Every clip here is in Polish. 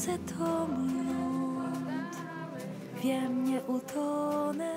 serce to mój ląd. Wiem, nie utonę.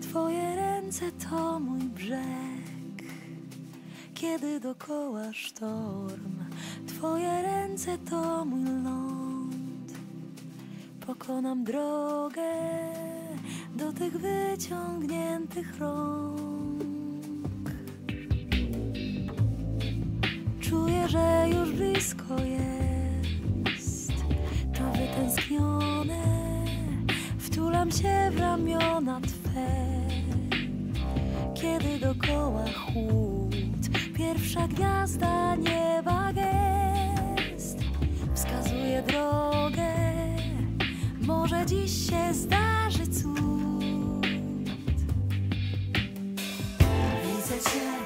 Twoje ręce to mój brzeg. Kiedy dokoła sztorm Twoje ręce to mój ląd. Pokonam drogę Do tych wyciągniętych rąk. Czuję, że już blisko jest. Wciągam się w ramiona Twe, kiedy dokoła chłód, pierwsza gwiazda nieba gest wskazuje drogę. Może dziś się zdarzy cud. Widzę Cię.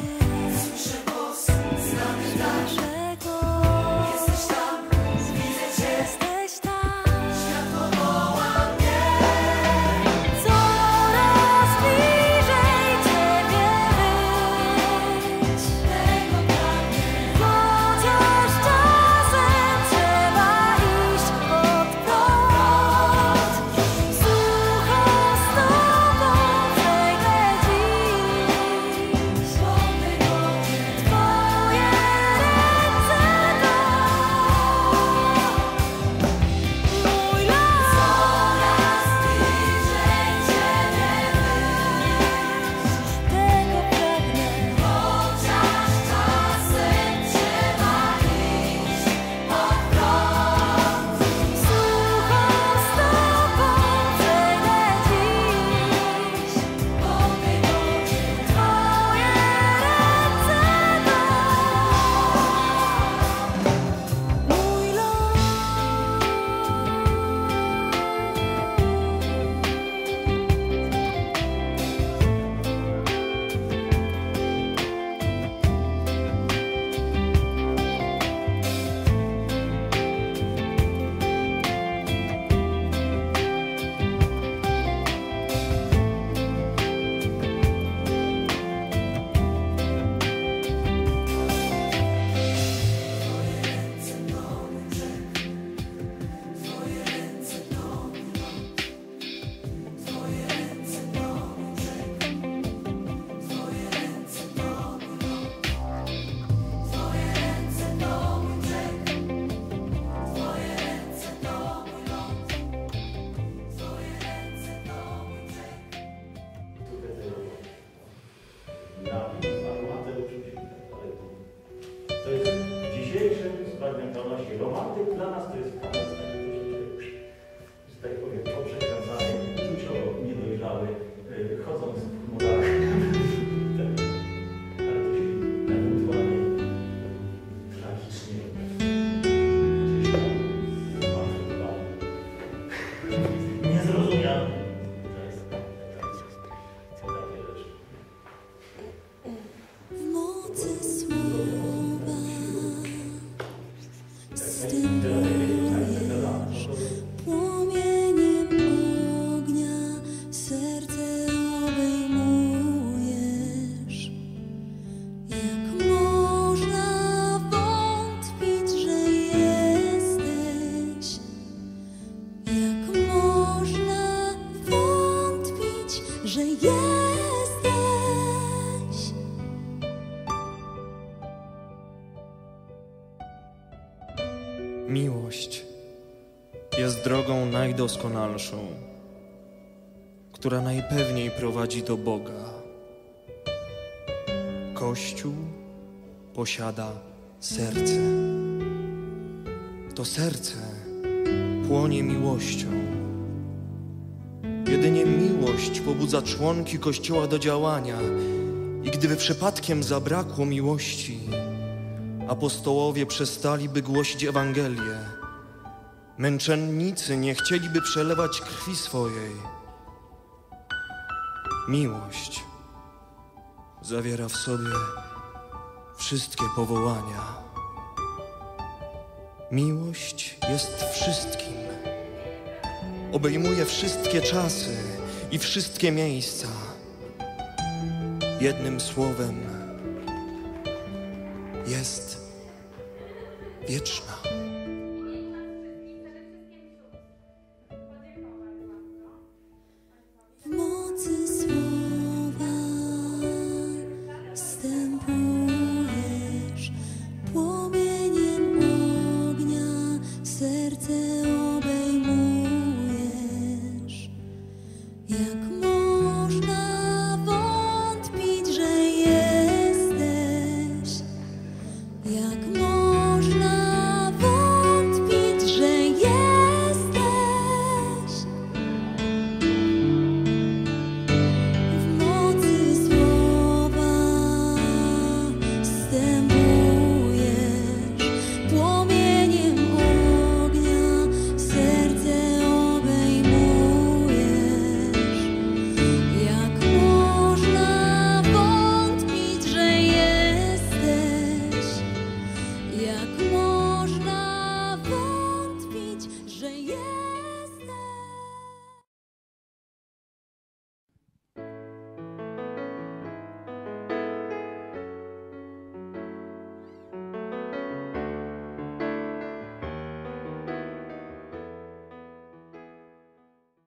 donosi romantyk dla nas to jest że jesteś. Miłość jest drogą najdoskonalszą, która najpewniej prowadzi do Boga. Kościół posiada serce. To serce płonie miłością. Jedynie miłość pobudza członki Kościoła do działania. I gdyby przypadkiem zabrakło miłości, apostołowie przestaliby głosić Ewangelię. Męczennicy nie chcieliby przelewać krwi swojej. Miłość zawiera w sobie wszystkie powołania. Miłość jest wszystkim. Obejmuje wszystkie czasy i wszystkie miejsca. Jednym słowem, jest wieczna. jak